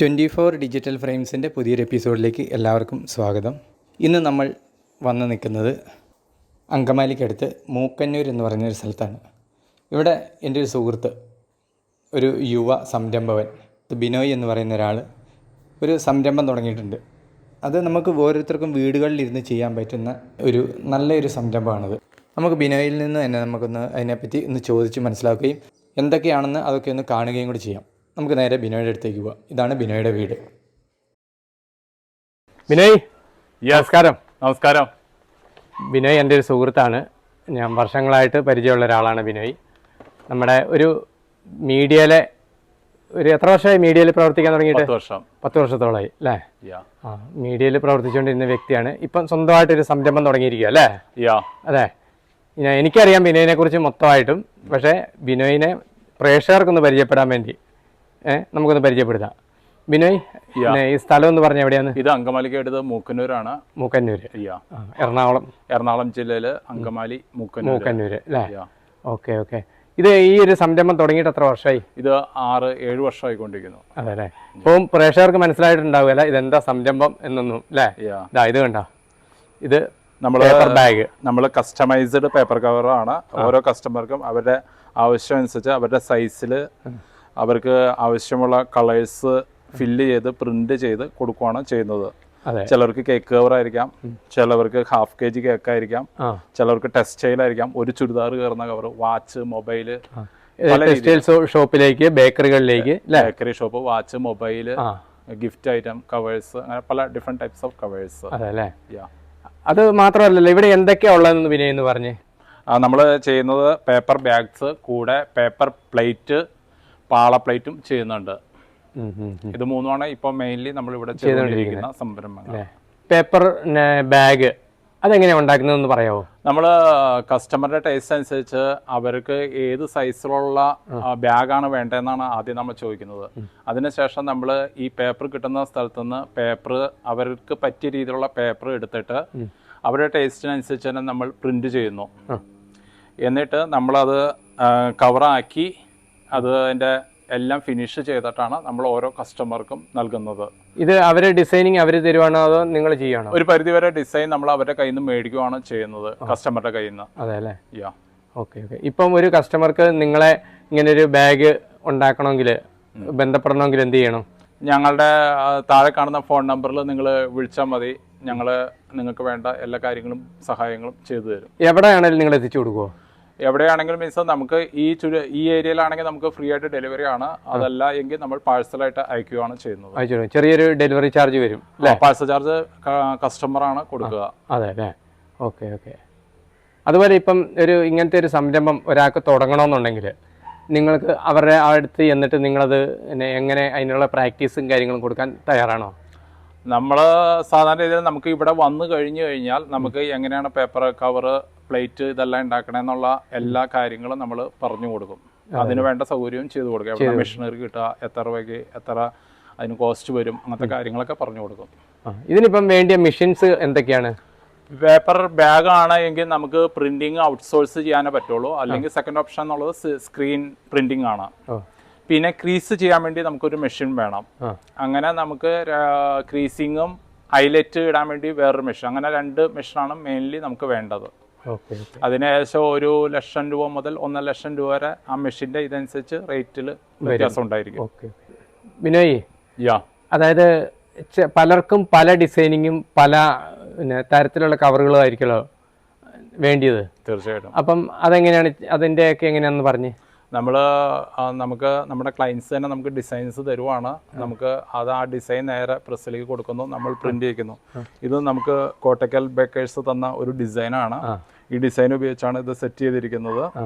Twenty four digital ഫ്രെയിംസിന്റെ പുതിയൊരു എപ്പിസോഡിലേക്ക് എല്ലാവർക്കും സ്വാഗതം. ഇന്ന് നമ്മൾ വന്ന് നിൽക്കുന്നത് അങ്കമാലിക്കടുത്ത് മൂക്കന്നൂർ എന്ന് പറയുന്നൊരു സ്ഥലത്താണ്. ഇവിടെ എന്റെ ഒരു സുഹൃത്ത് ഒരു യുവ സംരംഭവൻ ബിനോയ് എന്ന് പറയുന്ന ഒരാൾ ഒരു സംരംഭം തുടങ്ങിയിട്ടുണ്ട്. അത് നമുക്ക് ഓരോരുത്തർക്കും വീടുകളിലിരുന്ന് ചെയ്യാൻ പറ്റുന്ന ഒരു നല്ലൊരു സംരംഭമാണത്. നമുക്ക് ബിനോയിൽ നിന്ന് തന്നെ നമുക്കൊന്ന് അതിനെപ്പറ്റി ഒന്ന് ചോദിച്ച് മനസ്സിലാക്കുകയും എന്തൊക്കെയാണെന്ന് അതൊക്കെ ഒന്ന് കാണുകയും കൂടി ചെയ്യാം. നമുക്ക് നേരെ ബിനോയുടെ അടുത്തേക്ക് പോവാം. ഇതാണ് ബിനോയുടെ വീട്. ബിനോയ്? നമസ്കാരം. നമസ്കാരം. ബിനോയ് എന്റെ ഒരു സുഹൃത്താണ്. ഞാൻ വർഷങ്ങളായിട്ട് പരിചയമുള്ള ഒരാളാണ് ബിനോയ്. നമ്മുടെ ഒരു മീഡിയയിലെ ഒരു എത്ര വർഷമായി മീഡിയയിൽ പ്രവർത്തിക്കാൻ തുടങ്ങിയിട്ട്? പത്ത് വർഷം. പത്ത് വർഷത്തോളമായി അല്ലേ? യാ ആ മീഡിയയിൽ പ്രവർത്തിച്ചുകൊണ്ടിരുന്ന വ്യക്തിയാണ്. ഇപ്പം സ്വന്തമായിട്ടൊരു സംരംഭം തുടങ്ങിയിരിക്കുക അല്ലേ? യാ അതെ. ഞാൻ എനിക്കറിയാം ബിനോയിനെ കുറിച്ച് മൊത്തമായിട്ടും. പക്ഷേ ബിനോയിനെ പ്രേക്ഷകർക്കൊന്ന് പരിചയപ്പെടാൻ വേണ്ടി. നമുക്കൊന്ന് പരിചയപ്പെടുത്താം. ബിനോയ് ഈ സ്ഥലം എന്ന് പറഞ്ഞ എവിടെയാണ്? ഇത് അങ്കമാലിക്ക് അടുത്ത് മൂക്കന്നൂരാണ്. മൂക്കന്നൂര്. എറണാകുളം. എറണാകുളം ജില്ലയിൽ അങ്കമാലി മൂക്കന്നൂര്. അല്ലേ? Okay okay. ഇത് ഈ ഒരു സംരംഭം തുടങ്ങിയിട്ട് എത്ര വർഷമായി? ഇത് ആറ് ഏഴ് വർഷമായി കൊണ്ടിരിക്കുന്നു അതെ അല്ലേ? ഇപ്പം പ്രേക്ഷകർക്ക് മനസ്സിലായിട്ടുണ്ടാവുമല്ല ഇതെന്താ സംരംഭം എന്നൊന്നും അല്ലേ? ഇതാ ഇത് കണ്ട? ഇത് നമ്മൾ പേപ്പർ ബാഗ്. നമ്മൾ കസ്റ്റമൈസ്ഡ് പേപ്പർ കവറാണ്. ഓരോ കസ്റ്റമർക്കും അവരുടെ ആവശ്യം അനുസരിച്ച് അവരുടെ സൈസിൽ അവർക്ക് ആവശ്യമുള്ള കളേഴ്സ് ഫില്ല് ചെയ്ത് പ്രിന്റ് ചെയ്ത് കൊടുക്കുകയാണ് ചെയ്യുന്നത്. ചിലർക്ക് കേക്ക് കവർ ആയിരിക്കാം ചിലവർക്ക് ഹാഫ് കെ ജി കേക്ക് ആയിരിക്കാം ചിലവർക്ക് ടെക്സ്റ്റൈൽ ആയിരിക്കാം ഒരു ചുരിദാർ കയറുന്ന കവർ വാച്ച് മൊബൈൽ ഷോപ്പിലേക്ക് ബേക്കറികളിലേക്ക് bakery shop watch mobile gift item covers അങ്ങനെ പല ഡിഫറെന്റ് ടൈപ്സ് ഓഫ് കവേഴ്സ് അത് മാത്രമല്ലല്ലോ ഇവിടെ എന്തൊക്കെയാ ഉള്ളതെന്ന് വിനയ് എന്ന് പറഞ്ഞ്? നമ്മൾ ചെയ്യുന്നത് പേപ്പർ ബാഗ്സ് കൂടെ പേപ്പർ പ്ലേറ്റ് പാള പ്ലേറ്റും ചെയ്യുന്നുണ്ട്. ഇത് മൂന്നുമാണ് ഇപ്പോൾ മെയിൻലി നമ്മൾ ഇവിടെ ചെയ്തുകൊണ്ടിരിക്കുന്ന. സംരംഭങ്ങൾ. പേപ്പർ ബാഗ് അതെങ്ങനെയാണ് ഉണ്ടാക്കുന്നതെന്ന് പറയാമോ നമ്മൾ കസ്റ്റമറുടെ ടേസ്റ്റ് അനുസരിച്ച് അവർക്ക് ഏത് സൈസിലുള്ള ബാഗാണ് വേണ്ടതെന്നാണ് ആദ്യം നമ്മൾ ചോദിക്കുന്നത്. അതിനുശേഷം നമ്മൾ ഈ പേപ്പർ കിട്ടുന്ന സ്ഥലത്തു നിന്ന് പേപ്പർ അവർക്ക് പറ്റിയ രീതിയിലുള്ള പേപ്പർ എടുത്തിട്ട് അവരുടെ ടേസ്റ്റിനനുസരിച്ച് തന്നെ നമ്മൾ പ്രിന്റ് ചെയ്യുന്നു. എന്നിട്ട് നമ്മളത് കവറാക്കി അത് അതിന്റെ എല്ലാം ഫിനിഷ് ചെയ്തിട്ടാണ് നമ്മൾ ഓരോ കസ്റ്റമർക്കും നൽകുന്നത്. ഇത് അവരെ ഡിസൈനിങ് അവർ തരുവാണോ അതോ നിങ്ങൾ ചെയ്യുവാണോ ഒരു പരിധിവരെ ഡിസൈൻ നമ്മൾ അവരുടെ കയ്യിൽ നിന്ന് മേടിക്കുകയാണ് ചെയ്യുന്നത് കസ്റ്റമറുടെ കയ്യിൽ നിന്ന് അതെ അല്ലേ? യാ ഓക്കെ ഓക്കെ ഇപ്പം ഒരു കസ്റ്റമർക്ക് നിങ്ങളെ ഇങ്ങനെ ഒരു ബാഗ് ഉണ്ടാക്കണമെങ്കിൽ ബന്ധപ്പെടണമെങ്കിൽ എന്ത് ചെയ്യണം? ഞങ്ങളുടെ താഴെ കാണുന്ന ഫോൺ നമ്പറിൽ നിങ്ങൾ വിളിച്ചാൽ മതി. ഞങ്ങൾ നിങ്ങൾക്ക് വേണ്ട എല്ലാ കാര്യങ്ങളും സഹായങ്ങളും ചെയ്തു തരും. എവിടെയാണെങ്കിലും നിങ്ങൾ എത്തിച്ചു കൊടുക്കുമോ എവിടെയാണെങ്കിലും മീൻസ് നമുക്ക് ഈ ചുരു ഈ ഏരിയയിലാണെങ്കിൽ നമുക്ക് ഫ്രീ ആയിട്ട് ഡെലിവറി ആണ്. അതല്ല എങ്കിൽ നമ്മൾ പാഴ്സലായിട്ട് അയക്കുകയാണ് ചെയ്യുന്നത്. ചെറിയൊരു ഡെലിവറി ചാർജ് വരും പാഴ്സൽ ചാർജ് കസ്റ്റമർ ആണ് കൊടുക്കുക. അതെ അല്ലേ? Okay okay. അതുപോലെ ഇപ്പം ഒരു ഇങ്ങനത്തെ ഒരു സംരംഭം ഒരാൾക്ക് തുടങ്ങണമെന്നുണ്ടെങ്കിൽ നിങ്ങൾക്ക് അവരുടെ അടുത്ത് എന്നിട്ട് നിങ്ങളത് എങ്ങനെ അതിനുള്ള പ്രാക്ടീസും കാര്യങ്ങളും കൊടുക്കാൻ തയ്യാറാണോ? നമ്മൾ സാധാരണ രീതിയിൽ നമുക്ക് ഇവിടെ വന്നു കഴിഞ്ഞു കഴിഞ്ഞാൽ നമുക്ക് എങ്ങനെയാണ് പേപ്പർ കവർ പ്ലേറ്റ് ഇതെല്ലാം ഉണ്ടാക്കണമെന്നുള്ള എല്ലാ കാര്യങ്ങളും നമ്മൾ പറഞ്ഞു കൊടുക്കും. അതിന് വേണ്ട സൗകര്യവും ചെയ്തു കൊടുക്കും. എവിടെ മെഷീനറി കിട്ടുക എത്ര രൂപയ്ക്ക് എത്ര അതിന് കോസ്റ്റ് വരും അങ്ങനത്തെ കാര്യങ്ങളൊക്കെ പറഞ്ഞു കൊടുക്കും. ഇതിനിപ്പം വേണ്ടിയ മെഷീൻസ് എന്തൊക്കെയാണ്? പേപ്പർ ബാഗ് ആണ് എങ്കിൽ നമുക്ക് പ്രിന്റിങ് ഔട്ട്സോഴ്സ് ചെയ്യാനേ പറ്റുള്ളൂ. അല്ലെങ്കിൽ സെക്കൻഡ് ഓപ്ഷൻ എന്നുള്ളത് സ്ക്രീൻ പ്രിന്റിങ് ആണ്. പിന്നെ ക്രീസ് ചെയ്യാൻ വേണ്ടി നമുക്കൊരു മെഷീൻ വേണം. അങ്ങനെ നമുക്ക് ക്രീസിങ്ങും ഹൈലൈറ്റ് ഇടാൻ വേണ്ടി വേറൊരു മെഷീൻ അങ്ങനെ രണ്ട് മെഷീനാണ് മെയിൻലി നമുക്ക് വേണ്ടത്. അതിന് ഏകദേശം ഒരു ലക്ഷം രൂപ മുതൽ ഒന്നര ലക്ഷം രൂപ വരെ ആ മെഷീന്റെ ഇതനുസരിച്ച് റേറ്റിൽ വ്യത്യാസം ഉണ്ടായിരിക്കും. Okay Binoy yeah. അതായത് പലർക്കും പല ഡിസൈനിങ്ങും പല തരത്തിലുള്ള കവറുകളും ആയിരിക്കുമല്ലോ വേണ്ടിയത്. തീർച്ചയായിട്ടും. അപ്പം അതെങ്ങനെയാണ് അതിന്റെ ഒക്കെ എങ്ങനെയാണെന്ന് പറഞ്ഞ്? നമ്മൾ നമുക്ക് നമ്മുടെ ക്ലയൻസ് തന്നെ നമുക്ക് ഡിസൈൻസ് തരുവാണ്. നമുക്ക് അത് ആ ഡിസൈൻ നേരെ പ്രസ്സിലേക്ക് കൊടുക്കുന്നു. നമ്മൾ പ്രിന്റ് ചെയ്യിക്കുന്നു. ഇത് നമുക്ക് കോട്ടക്കൽ ബേക്കേഴ്സ് തന്ന ഒരു ഡിസൈനാണ് ഈ ഡിസൈൻ ഉപയോഗിച്ചാണ് ഇത് സെറ്റ് ചെയ്തിരിക്കുന്നത്.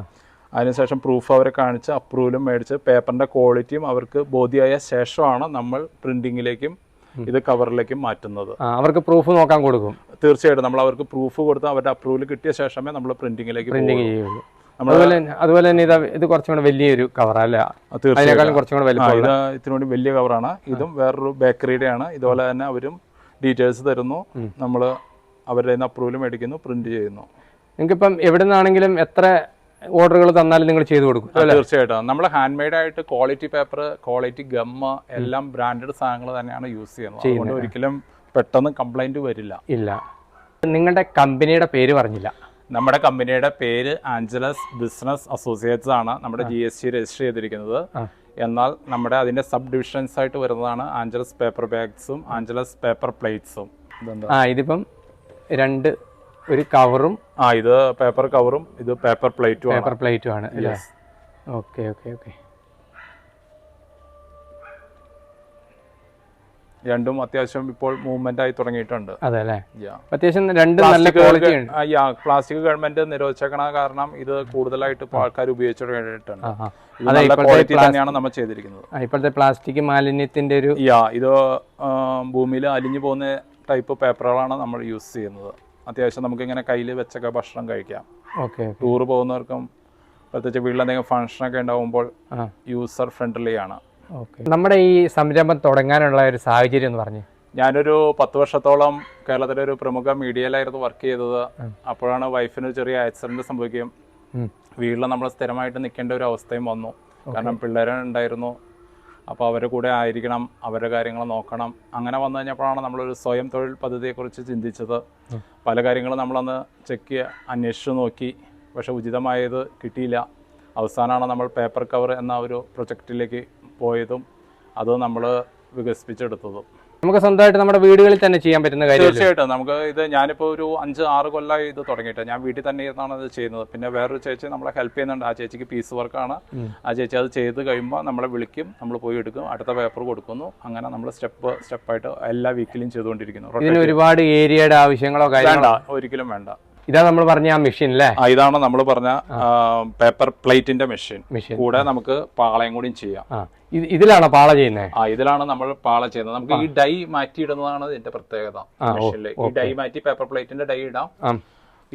അതിനുശേഷം പ്രൂഫ് അവരെ കാണിച്ച് അപ്രൂവലും മേടിച്ച് പേപ്പറിന്റെ ക്വാളിറ്റിയും അവർക്ക് ബോധ്യമായ ശേഷമാണ് നമ്മൾ പ്രിന്റിങ്ങിലേക്കും ഇത് കവറിലേക്കും മാറ്റുന്നത്. അവർക്ക് പ്രൂഫ് നോക്കാൻ കൊടുക്കും. തീർച്ചയായിട്ടും നമ്മൾ അവർക്ക് പ്രൂഫ് കൊടുത്ത് അവരുടെ അപ്രൂവൽ കിട്ടിയ ശേഷമേ നമ്മൾ പ്രിന്റിങ്ങിലേക്ക് പ്രിന്റിങ് ചെയ്യുള്ളൂ. അതുപോലെ തന്നെ- അതുപോലെ തന്നെ ഇത് ഇത് കുറച്ചും കൂടെ വലിയൊരു കവറല്ല അതിനേക്കാളും കുറച്ചും കൂടെ ഇത് വലിയ കവറാണ് ഇതും വേറൊരു ബേക്കറിയുടെ ആണ്. ഇതുപോലെ തന്നെ അവരും ഡീറ്റെയിൽസ് തരുന്നു. നമ്മൾ അവരുടെ അപ്രൂവൽ മേടിക്കുന്നു പ്രിന്റ് ചെയ്യുന്നു. നിങ്ങൾക്കിപ്പം എവിടെ നിന്നാണെങ്കിലും എത്ര ഓർഡറുകൾ തന്നാലും നിങ്ങൾ ചെയ്തു കൊടുക്കും തീർച്ചയായിട്ടും. നമ്മൾ ഹാൻഡ് മെയ്ഡ് ആയിട്ട് ക്വാളിറ്റി പേപ്പർ ക്വാളിറ്റി ഗമ്മ് എല്ലാം ബ്രാൻഡഡ് സാധനങ്ങൾ തന്നെയാണ് യൂസ് ചെയ്യുന്നത്. അതുകൊണ്ട് ഒരിക്കലും പെട്ടെന്ന് കംപ്ലൈന്റ് വരില്ല. ഇല്ല. നിങ്ങളുടെ കമ്പനിയുടെ പേര് പറഞ്ഞില്ല. നമ്മുടെ കമ്പനിയുടെ പേര് ആഞ്ചലസ് ബിസിനസ് അസോസിയേറ്റ്സ് ആണ് നമ്മുടെ ജി എസ് ടി രജിസ്റ്റർ ചെയ്തിരിക്കുന്നത്. എന്നാൽ നമ്മുടെ അതിന്റെ സബ് ഡിവിഷൻസ് ആയിട്ട് വരുന്നതാണ് ആഞ്ചലസ് പേപ്പർ ബാഗ്സും ആഞ്ചലസ് പേപ്പർ പ്ലേറ്റ്സും ആ ഇതിപ്പം രണ്ട് ഒരു കവറും ആ ഇത് പേപ്പർ കവറും ഇത് പേപ്പർ പ്ലേറ്റും പേപ്പർ പ്ലേറ്റും ആണ് അല്ലേ? Okay okay okay. രണ്ടും അത്യാവശ്യം ഇപ്പോൾ മൂവ്മെന്റ് ആയി തുടങ്ങിയിട്ടുണ്ട്. അതെ അല്ലേ. അത്യാവശ്യം രണ്ട് നല്ല ക്വാളിറ്റി ഉണ്ട് പ്ലാസ്റ്റിക് ഗവൺമെന്റ് നിരോധിച്ചേക്കണ കാരണം ഇത് കൂടുതലായിട്ട് ഇപ്പോൾ ആൾക്കാർ ഉപയോഗിച്ചു തുടങ്ങിയിട്ടുണ്ട് ക്വാളിറ്റി തന്നെയാണ് നമ്മൾ ചെയ്തിരിക്കുന്നത്. ഇപ്പോഴത്തെ പ്ലാസ്റ്റിക് മാലിന്യത്തിന്റെ ഒരു യാ ഇത് ഭൂമിയിൽ അലിഞ്ഞു പോകുന്ന ടൈപ്പ് പേപ്പറുകളാണ് നമ്മൾ യൂസ് ചെയ്യുന്നത്. അത്യാവശ്യം നമുക്കിങ്ങനെ കയ്യിൽ വെച്ചൊക്കെ ഭക്ഷണം കഴിക്കാം. ഓക്കെ ടൂർ പോകുന്നവർക്കും പ്രത്യേകിച്ച് വീട്ടിൽ എന്തെങ്കിലും ഫംഗ്ഷനൊക്കെ ഉണ്ടാകുമ്പോൾ യൂസർ ഫ്രണ്ട്ലി ആണ്. ഓക്കെ. നമ്മുടെ ഈ സംരംഭം തുടങ്ങാനുള്ള ഒരു സാഹചര്യം എന്ന് പറഞ്ഞു. ഞാനൊരു പത്ത് വർഷത്തോളം കേരളത്തിലെ ഒരു പ്രമുഖ മീഡിയയിലായിരുന്നു വർക്ക് ചെയ്തത്. അപ്പോഴാണ് വൈഫിന് ഒരു ചെറിയ ആക്സിഡന്റ് സംഭവിക്കുകയും. വീട്ടിൽ നമ്മൾ സ്ഥിരമായിട്ട് നിൽക്കേണ്ട ഒരു അവസ്ഥയും വന്നു. കാരണം പിള്ളേരെ ഉണ്ടായിരുന്നു. അപ്പോൾ അവരുടെ കൂടെ ആയിരിക്കണം അവരുടെ കാര്യങ്ങൾ നോക്കണം. അങ്ങനെ വന്നു കഴിഞ്ഞപ്പോഴാണ് നമ്മളൊരു സ്വയം തൊഴിൽ പദ്ധതിയെക്കുറിച്ച് ചിന്തിച്ചത്. പല കാര്യങ്ങളും നമ്മളന്ന് ചെക്ക് അന്വേഷിച്ചു നോക്കി. പക്ഷെ ഉചിതമായത് കിട്ടിയില്ല. അവസാനമാണ് നമ്മൾ പേപ്പർ കവർ എന്ന ഒരു പ്രൊജക്റ്റിലേക്ക് പോയതും അത് നമ്മൾ വികസിപ്പിച്ചെടുത്തതും. നമുക്ക് സ്വന്തമായിട്ട് നമ്മുടെ വീടുകളിൽ തന്നെ ചെയ്യാൻ പറ്റുന്ന കാര്യം തീർച്ചയായിട്ടും. നമുക്ക് ഇത് ഞാനിപ്പോൾ ഒരു അഞ്ച് ആറ് കൊല്ലമായി ഇത് തുടങ്ങിയിട്ട്. ഞാൻ വീട്ടിൽ തന്നെ ഇരുന്നാണ് ഇത് ചെയ്യുന്നത്. പിന്നെ വേറൊരു ചേച്ചി നമ്മളെ ഹെൽപ്പ് ചെയ്യുന്നുണ്ട്. ആ ചേച്ചിക്ക് പീസ് വർക്കാണ് ആ ചേച്ചി അത് ചെയ്ത് കഴിയുമ്പോൾ നമ്മളെ വിളിക്കും. നമ്മൾ പോയി എടുക്കും. അടുത്ത പേപ്പർ കൊടുക്കുന്നു. അങ്ങനെ നമ്മൾ സ്റ്റെപ്പ് സ്റ്റെപ്പായിട്ട് എല്ലാ വീക്കിലും ചെയ്തുകൊണ്ടിരിക്കുന്നു. ഇതിന് ഒരുപാട് ഏരിയയുടെ ആവശ്യങ്ങളോ കാര്യങ്ങളോ? ഒരിക്കലും വേണ്ട. ഇതാ നമ്മൾ പറഞ്ഞ ആ മെഷീൻ അല്ലേ ഇതാണ് നമ്മൾ പറഞ്ഞ പേപ്പർ പ്ലേറ്റിന്റെ മെഷീൻ മെഷീൻ കൂടെ നമുക്ക് പാളയും കൂടിയും ചെയ്യാം. ഇതിലാണ് ഇത് ഇതിലാണോ പാള ചെയ്യുന്നത് ആ ഇതിലാണ് നമ്മൾ പാള ചെയ്യുന്നത്. നമുക്ക് ഈ ഡൈ മാറ്റി ഇടുന്നതാണ് ഇതിന്റെ പ്രത്യേകത ഈ ഡൈ മാറ്റി പേപ്പർ പ്ലേറ്റിന്റെ ഡൈ ഇടാം.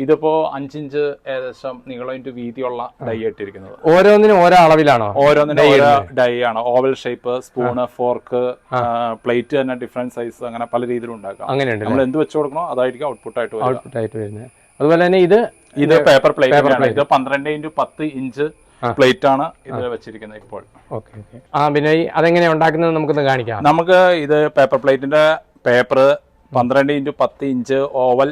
ഇതിപ്പോ അഞ്ചിഞ്ച് ഏകദേശം നീളം ഇന്റു വീതിയുള്ള ഡൈ ഇട്ടിരിക്കുന്നത്. ഓരോന്നിനും ഓരോ അളവിലാണോ? ഓരോന്നിനും ഓരോ ഡൈ ആണ്. Oval shape spoon fork plate തന്നെ ഡിഫറെന്റ് സൈസ് അങ്ങനെ പല രീതിയിലും ഉണ്ടാക്കാം. നമ്മൾ എന്ത് വെച്ച് കൊടുക്കണോ അതായിരിക്കും ഔട്ട്പുട്ട് ആയിട്ട് ഔട്ട്പുട്ട് ആയിട്ട് വരുന്നത്. അതുപോലെ തന്നെ ഇത് ഇത് പേപ്പർ പ്ലേറ്റ് ഇത് പന്ത്രണ്ട് ഇന്റു പത്ത് ഇഞ്ച് പ്ലേറ്റ് ആണ് ഇതിൽ വെച്ചിരിക്കുന്നത് ഇപ്പോൾ. Okay okay. ആ പിന്നെ അതെങ്ങനെയാണ് ഉണ്ടാക്കുന്നത് നമുക്കൊന്ന് കാണിക്കാം. നമുക്ക് ഇത് പേപ്പർ പ്ലേറ്റിന്റെ പേപ്പർ പന്ത്രണ്ട് ഇന്റു പത്ത് ഇഞ്ച് ഓവൽ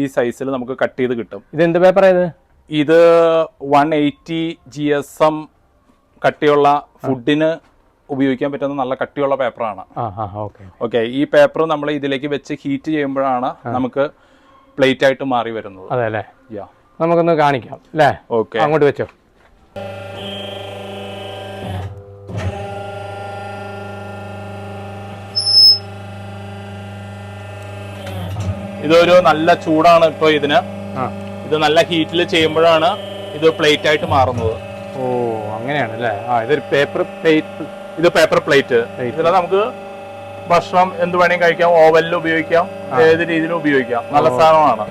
ഈ സൈസിൽ നമുക്ക് കട്ട് ചെയ്ത് കിട്ടും. ഇത് എന്ത് പേപ്പർ ഇത്? ഇത് one eighty G S M കട്ടിയുള്ള ഫുഡിന് ഉപയോഗിക്കാൻ പറ്റുന്ന നല്ല കട്ടിയുള്ള പേപ്പറാണ് ഓക്കെ. ഈ പേപ്പർ നമ്മൾ ഇതിലേക്ക് വെച്ച് ഹീറ്റ് ചെയ്യുമ്പോഴാണ് നമുക്ക് പ്ലേറ്റ് ആയിട്ട് മാറി വരുന്നത്. അതെ അല്ലേ? നമുക്കൊന്ന് കാണിക്കാം അല്ലേ? ഓക്കെ അങ്ങോട്ട് വെച്ചോ. ഇതൊരു നല്ല ചൂടാണ് ഇപ്പൊ ഇതിന്. ഇത് നല്ല ഹീറ്റിൽ ചെയ്യുമ്പോഴാണ് ഇത് പ്ലേറ്റ് ആയിട്ട് മാറുന്നത്. ഓ അങ്ങനെയാണ് അല്ലേ? ആ ഇതൊരു പേപ്പർ പ്ലേറ്റ് ഇത് പേപ്പർ പ്ലേറ്റ് ഇതിൽ നമുക്ക് ഭക്ഷണം എന്ത് വേണേലും കഴിക്കാം. ഓവലിൽ ഉപയോഗിക്കാം. ഏത് രീതിയിലും ഉപയോഗിക്കാം. നല്ല സാധനമാണ്.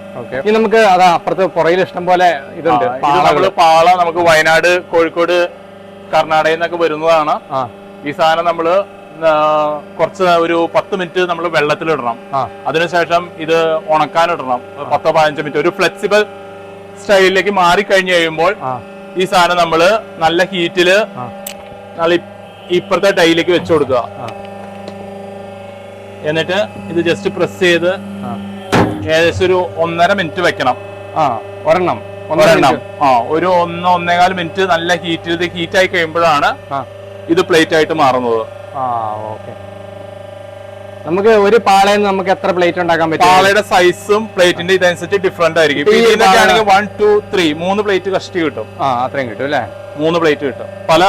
ഇനി നമുക്ക് അത് അപ്പുറത്ത് പുറയിൽ ഇഷ്ടം പോലെ ഇതുണ്ട്. ഇത് നമ്മൾ പാള നമുക്ക് വയനാട് കോഴിക്കോട് കർണാടകയിൽ നിന്നൊക്കെ വരുന്നതാണ്. ഈ സാധനം നമ്മൾ കുറച്ച് ഒരു പത്ത് മിനിറ്റ് നമ്മൾ വെള്ളത്തിലിടണം ഇടണം. അതിനുശേഷം ഇത് ഉണക്കാനിടണം പത്തോ പതിനഞ്ചോ മിനിറ്റ്. ഒരു ഫ്ലെക്സിബിൾ സ്റ്റൈലിലേക്ക് മാറി കഴിഞ്ഞു കഴിയുമ്പോൾ ഈ സാധനം നമ്മൾ നല്ല ഹീറ്റിൽ നല്ല ഇപ്പുറത്തെ ടൈലേക്ക് വെച്ചു കൊടുക്കുക. എന്നിട്ട് ഇത് ജസ്റ്റ് പ്രസ് ചെയ്ത് ഏകദേശം ഒരു ഒന്നര മിനിറ്റ് വെക്കണം. ആ ഒരെണ്ണം. ഒരെണ്ണം. ആ ഒരു ഒന്ന് ഒന്നേകാൽ മിനിറ്റ് നല്ല ഹീറ്റിൽ ഹീറ്റ് ആയി കഴിയുമ്പോഴാണ് ഇത് പ്ലേറ്റ് ആയിട്ട് മാറുന്നത്. ആ ഓക്കെ നമുക്ക് ഒരു പാളയിൽ നിന്ന് നമുക്ക് എത്ര പ്ലേറ്റ് ഉണ്ടാക്കാൻ പറ്റും? പാളയുടെ സൈസും പ്ലേറ്റിന്റെ ഇതനുസരിച്ച് ഡിഫറെന്റ് ആയിരിക്കും. ഇതിനൊക്കെ ആണെങ്കിൽ വൺ ടു ത്രീ മൂന്ന് പ്ലേറ്റ് കഷ്ടി കിട്ടും. ആ അത്രയും കിട്ടും അല്ലേ? മൂന്ന് പ്ലേറ്റ് കിട്ടും. പല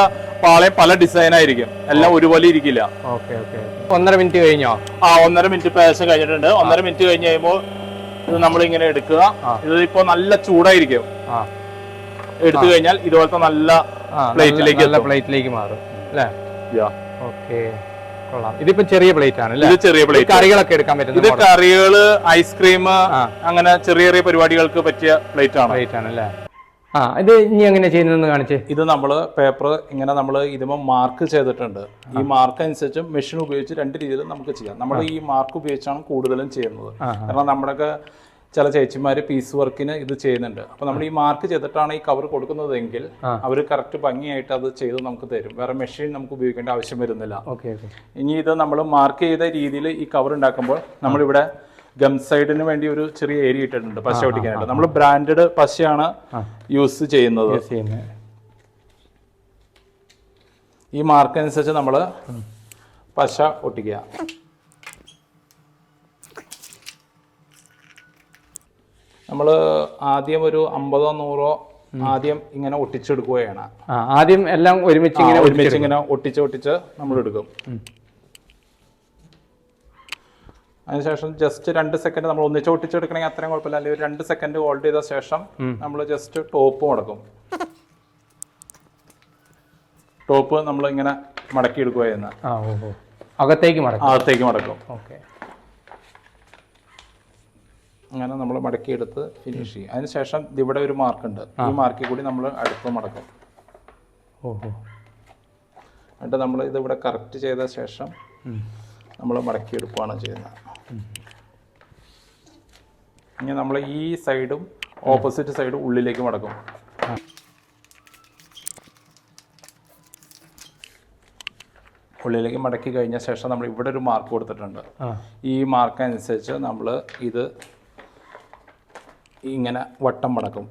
പാളയും പല ഡിസൈൻ ആയിരിക്കും. എല്ലാം ഒരുപോലെ ഇരിക്കില്ല. ഓക്കെ ഓക്കെ ഒന്നര മിനിറ്റ് കഴിഞ്ഞോ? ആ ഒന്നര മിനിറ്റ് ഏകദേശം കഴിഞ്ഞിട്ടുണ്ട്. ഒന്നര മിനിറ്റ് കഴിഞ്ഞ് കഴിയുമ്പോൾ ഇത് നമ്മൾ ഇങ്ങനെ എടുക്കുക. ഇത് ഇപ്പൊ നല്ല ചൂടായിരിക്കും. എടുത്തു കഴിഞ്ഞാൽ ഇതുപോലത്തെ നല്ല പ്ലേറ്റിലേക്ക് നല്ല പ്ലേറ്റിലേക്ക് മാറും. അല്ലേ. ഓക്കെ. ഇതിപ്പോ ചെറിയ പ്ലേറ്റ് ആണ് ഇത് ചെറിയ പ്ലേറ്റ് കറികളൊക്കെ എടുക്കാൻ ഇത് പറ്റുന്ന കറികൾ ഐസ്ക്രീം അങ്ങനെ ചെറിയ ചെറിയ പരിപാടികൾക്ക് പറ്റിയ പ്ലേറ്റ് ആണ്. പ്ലേറ്റ് ആണ് അല്ലേ? ആ ഇത് ഇനി എങ്ങനെ ചെയ്യുന്നതെന്ന് കാണിച്ചേ. ഇത് നമ്മൾ പേപ്പർ ഇങ്ങനെ നമ്മൾ ഇതിമ മാർക്ക് ചെയ്തിട്ടുണ്ട്. ഈ മാർക്ക് അനുസരിച്ച് മെഷീൻ ഉപയോഗിച്ച് രണ്ട് രീതിയിൽ നമുക്ക് ചെയ്യാം. നമ്മൾ ഈ മാർക്ക് ഉപയോഗിച്ചാണ് കൂടുതലും ചെയ്യുന്നത്. കാരണം നമ്മുടെയൊക്കെ ചില ചേച്ചിമാർ പീസ് വർക്കിന് ഇത് ചെയ്യുന്നുണ്ട്. അപ്പോൾ നമ്മൾ ഈ മാർക്ക് ചെയ്തിട്ടാണ് ഈ കവർ കൊടുക്കുന്നതെങ്കിൽ അവർ കറക്റ്റ് ഭംഗിയായിട്ട് അത് ചെയ്ത് നമുക്ക് തരും. വേറെ മെഷീൻ നമുക്ക് ഉപയോഗിക്കേണ്ട ആവശ്യം വരുന്നില്ല. ഇനി ഇത് നമ്മൾ മാർക്ക് ചെയ്ത രീതിയിൽ ഈ കവർ ഉണ്ടാക്കുമ്പോൾ നമ്മളിവിടെ ഗം സൈഡിന് വേണ്ടി ഒരു ചെറിയ ഏരിയ ഇട്ടിട്ടുണ്ട് പശ ഒട്ടിക്കാനായിട്ട് നമ്മൾ ബ്രാൻഡഡ് പശയാണ് യൂസ് ചെയ്യുന്നത്. ചെയ്യുന്നത്. ഈ മാർക്ക് അനുസരിച്ച് നമ്മൾ പശ ഒട്ടിക്കുക. നമ്മൾ ആദ്യം ഒരു അമ്പതോ നൂറോ ആദ്യം ഇങ്ങനെ ഒട്ടിച്ചെടുക്കുകയാണ്. ആദ്യം എല്ലാം ഒരുമിച്ച് ഇങ്ങനെ ഒരുമിച്ച് ഇങ്ങനെ ഒട്ടിച്ച് ഒട്ടിച്ച് നമ്മൾ എടുക്കും അതിനുശേഷം ജസ്റ്റ് രണ്ട് സെക്കൻഡ് നമ്മൾ ഒന്നിച്ച് ഒട്ടിച്ചെടുക്കണമെങ്കിൽ അത്രയും കുഴപ്പമില്ല. അല്ലെങ്കിൽ ഒരു രണ്ട് സെക്കൻഡ് ഹോൾഡ് ചെയ്ത ശേഷം നമ്മൾ ജസ്റ്റ് ടോപ്പ് മടക്കും. ടോപ്പ് നമ്മൾ ഇങ്ങനെ മടക്കി എടുക്കുക ഓ അകത്തേക്ക് മടക്കും. അകത്തേക്ക് മടക്കും. ഓക്കെ. അങ്ങനെ നമ്മൾ മടക്കിയെടുത്ത് ഫിനിഷ് ചെയ്യും അതിനുശേഷം ഇവിടെ ഒരു മാർക്ക് ഉണ്ട്. ഈ മാർക്കിൽ കൂടി നമ്മൾ അടുത്ത് മടക്കും. ഓഹോ. എന്നിട്ട് നമ്മൾ ഇതിവിടെ ഇവിടെ കറക്റ്റ് ചെയ്ത ശേഷം നമ്മൾ മടക്കിയെടുക്കുകയാണ് ചെയ്യുന്നത്. ഇനി നമ്മൾ ഈ സൈഡും ഓപ്പോസിറ്റ് സൈഡും ഉള്ളിലേക്ക് മടക്കും. ഉള്ളിലേക്ക് മടക്കി കഴിഞ്ഞ ശേഷം നമ്മൾ ഇവിടെ ഒരു മാർക്ക് കൊടുത്തിട്ടുണ്ട്. ഈ മാർക്ക് അനുസരിച്ച് നമ്മൾ ഇത് ഇങ്ങനെ വട്ടം മടക്കും.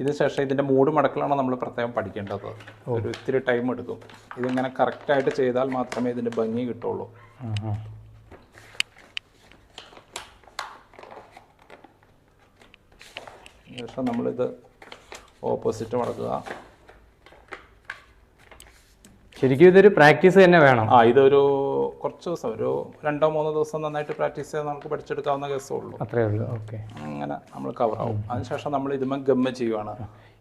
ഇതിന് ശേഷം ഇതിന്റെ മൂട് മടക്കലാണ് നമ്മൾ പ്രത്യേകം പഠിക്കേണ്ടത് ഒരു ഇത്തിരി ടൈം എടുക്കും ഇതിങ്ങനെ കറക്റ്റായിട്ട് ചെയ്താൽ മാത്രമേ ഇതിന്റെ ഭംഗി കിട്ടുള്ളൂ. ശേഷം നമ്മളിത് ഓപ്പോസിറ്റ് മടക്കുക ശരിക്കും ഇതൊരു പ്രാക്ടീസ് തന്നെ വേണം ആ ഇതൊരു കുറച്ച് ദിവസം ഒരു രണ്ടോ മൂന്നോ ദിവസം നന്നായിട്ട് പ്രാക്ടീസ് ചെയ്താൽ നമുക്ക് പഠിച്ചെടുക്കാവുന്ന കേസേ ഉള്ളൂ. അത്രേ ഉള്ളൂ ഓക്കെ. അങ്ങനെ നമ്മൾ കവർ ആവും. അതിനുശേഷം നമ്മൾ ഇതുമേ ഗമ്മ ചെയ്യുവാണ്.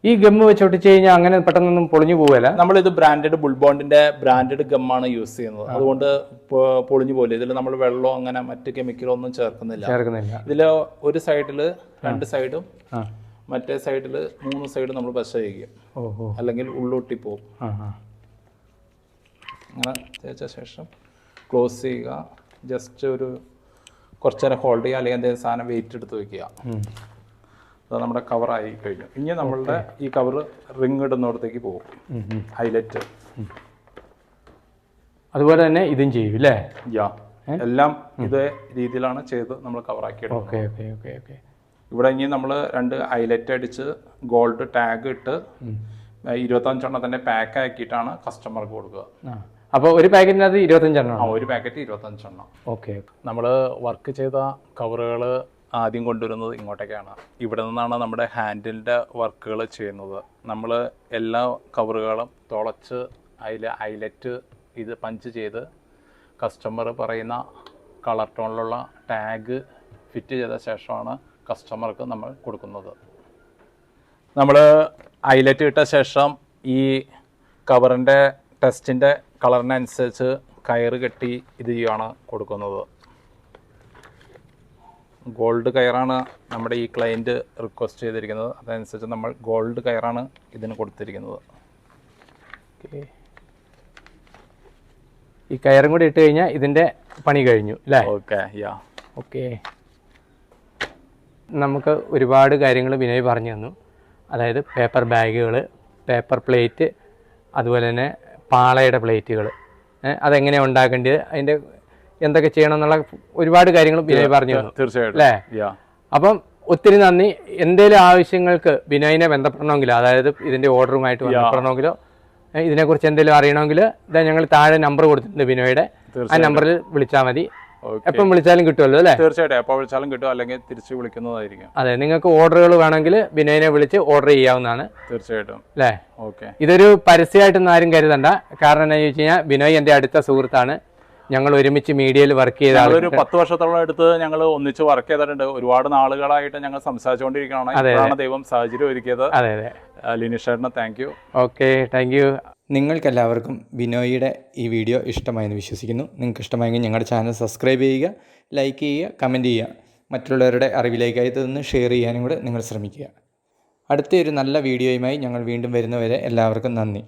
ഈ ഗമ്മ് വെച്ച് ഒട്ടിച്ച് കഴിഞ്ഞാൽ അങ്ങനെ പെട്ടെന്നൊന്നും പൊളിഞ്ഞു പോവല്ല നമ്മളിത് ബ്രാൻഡഡ് ബുൾബോണ്ടിന്റെ ബ്രാൻഡഡ് ഗമ്മാണ് യൂസ് ചെയ്യുന്നത്. അതുകൊണ്ട് പൊളിഞ്ഞു പോലെ ഇതിൽ നമ്മൾ വെള്ളമോ അങ്ങനെ മറ്റ് കെമിക്കലോ ഒന്നും ചേർക്കുന്നില്ല. ചേർക്കുന്നില്ല. ഇതിൽ ഒരു സൈഡിൽ രണ്ട് സൈഡും മറ്റേ സൈഡിൽ മൂന്ന് സൈഡ് നമ്മൾ പശ ചെയ്യും അല്ലെങ്കിൽ ഉള്ളൂട്ടി പോകും അങ്ങനെ തേച്ച ശേഷം ക്ലോസ് ചെയ്യുക. ജസ്റ്റ് ഒരു കുറച്ച് നേരം ഹോൾഡ് ചെയ്യുക. അല്ലെങ്കിൽ എന്തെങ്കിലും സാധനം വെയിറ്റ് എടുത്ത് വെക്കുക. അത് നമ്മുടെ കവറായി കഴിഞ്ഞു ഇനി നമ്മളുടെ ഈ കവർ റിങ് ഇടുന്നിടത്തേക്ക് പോകും. ഹൈലൈറ്റ് അതുപോലെ തന്നെ ഇതും ചെയ്യും അല്ലേ യാ എല്ലാം ഇതേ രീതിയിലാണ് ചെയ്ത് നമ്മൾ കവറാക്കി ഓക്കെ ഓക്കെ ഓക്കെ ഓക്കെ ഇവിടെ ഇനി നമ്മൾ രണ്ട് ഹൈലൈറ്റ് അടിച്ച് ഗോൾഡ് ടാഗ് ഇട്ട് ഇരുപത്തഞ്ചെണ്ണം തന്നെ പാക്ക് ആക്കിയിട്ടാണ് കസ്റ്റമർക്ക് കൊടുക്കുക. അപ്പോൾ ഒരു പാക്കറ്റിനകത്ത് ഇരുപത്തഞ്ചെണ്ണം ആ ഒരു പാക്കറ്റ് ഇരുപത്തഞ്ചെണ്ണം. ഓക്കെ. നമ്മൾ വർക്ക് ചെയ്ത കവറുകൾ ആദ്യം കൊണ്ടുവരുന്നത് ഇങ്ങോട്ടേക്കാണ്. ഇവിടെ നിന്നാണ് നമ്മുടെ ഹാൻഡിലിന്റെ വർക്കുകൾ ചെയ്യുന്നത്. നമ്മൾ എല്ലാ കവറുകളും തുളച്ച് അതിൽ ഹൈലൈറ്റ് ഇത് പഞ്ച് ചെയ്ത് കസ്റ്റമർ പറയുന്ന കളർ ടോണിലുള്ള ടാഗ് ഫിറ്റ് ചെയ്ത ശേഷമാണ് കസ്റ്റമർക്ക് നമ്മൾ കൊടുക്കുന്നത്. നമ്മൾ ഹൈലൈറ്റ് ഇട്ട ശേഷം ഈ കവറിന്റെ ടെസ്റ്റിന്റെ കളറിനനുസരിച്ച് കയറ് കെട്ടി ഇത് ചെയ്യുകയാണ് കൊടുക്കുന്നത്. ഗോൾഡ് കയറാണ് നമ്മുടെ ഈ ക്ലയന്റ് റിക്വസ്റ്റ് ചെയ്തിരിക്കുന്നത്. അതനുസരിച്ച് നമ്മൾ ഗോൾഡ് കയറാണ് ഇതിന് കൊടുത്തിരിക്കുന്നത്. ഓക്കെ ഈ കയറും കൂടി ഇട്ട് കഴിഞ്ഞാൽ ഇതിന്റെ പണി കഴിഞ്ഞു അല്ലേ? ഓക്കെ യാ ഓക്കെ നമുക്ക് ഒരുപാട് കാര്യങ്ങൾ വിനയ് പറഞ്ഞു തന്നു. അതായത് പേപ്പർ ബാഗുകൾ പേപ്പർ പ്ലേറ്റ് അതുപോലെ തന്നെ പാളയുടെ പ്ലേറ്റുകൾ. അതെങ്ങനെയാണ് ഉണ്ടാക്കേണ്ടത്? അതിന്റെ എന്തൊക്കെ ചെയ്യണം എന്നുള്ള ഒരുപാട് കാര്യങ്ങൾ ബിനോയ് പറഞ്ഞു തീർച്ചയായിട്ടും. അല്ലേ? അപ്പം ഒത്തിരി നന്ദി. എന്തെങ്കിലും ആവശ്യങ്ങൾക്ക് ബിനോയിനെ ബന്ധപ്പെടണമെങ്കിലോ അതായത് ഇതിന്റെ ഓർഡറുമായിട്ട് ബന്ധപ്പെടണമെങ്കിലോ ഇതിനെക്കുറിച്ച് എന്തെങ്കിലും അറിയണമെങ്കിൽ ഇതാ ഞങ്ങൾ താഴെ നമ്പർ കൊടുത്തിട്ടുണ്ട് ബിനോയുടെ ആ നമ്പറിൽ വിളിച്ചാൽ മതി. എപ്പം വിളിച്ചാലും കിട്ടുമല്ലോ അല്ലേ? തീർച്ചയായിട്ടും. എപ്പോൾ വിളിച്ചാലും കിട്ടും. അല്ലെങ്കിൽ തിരിച്ച് വിളിക്കുന്നതായിരിക്കും. അതെ നിങ്ങൾക്ക് ഓർഡറുകൾ വേണമെങ്കിൽ ബിനോയിനെ വിളിച്ച് ഓർഡർ ചെയ്യാവുന്നതാണ്. തീർച്ചയായിട്ടും. അല്ലേ? ഓക്കെ ഇതൊരു പരസ്യമായിട്ടൊന്നും ആരും കരുതണ്ട. കാരണം എന്താണെന്ന് ചോദിച്ചു കഴിഞ്ഞാൽ ബിനോയ് എന്റെ അടുത്ത സുഹൃത്താണ്. ഞങ്ങൾ ഒരുമിച്ച് മീഡിയയിൽ വർക്ക് ചെയ്ത ഒരു പത്ത് വർഷത്തോളം എടുത്ത് ഞങ്ങൾ ഒന്നിച്ച് വർക്ക് ചെയ്തിട്ടുണ്ട്. ഒരുപാട് നാളുകളായിട്ട് ഞങ്ങൾ സംസാരിച്ചുകൊണ്ടിരിക്കുകയാണ്. അതാണ് ദൈവം സാഹചര്യം ഒരുക്കിയത്. അതെ അതെ. ലിനിഷേട്ടന് thank you okay thank you നിങ്ങൾക്കെല്ലാവർക്കും ബിനോയിയുടെ ഈ വീഡിയോ ഇഷ്ടമായെന്ന് വിശ്വസിക്കുന്നു. നിങ്ങൾക്ക് ഇഷ്ടമായെങ്കിൽ ഞങ്ങളുടെ ചാനൽ സബ്സ്ക്രൈബ് ചെയ്യുക ലൈക്ക് ചെയ്യുക കമന്റ് ചെയ്യുക. മറ്റുള്ളവരുടെ അറിവിലേക്കായി ഇതൊന്ന് ഷെയർ ചെയ്യാനും കൂടെ നിങ്ങൾ ശ്രമിക്കുക. അടുത്ത ഒരു നല്ല വീഡിയോയുമായി ഞങ്ങൾ വീണ്ടും വരുന്നവരെ എല്ലാവർക്കും നന്ദി.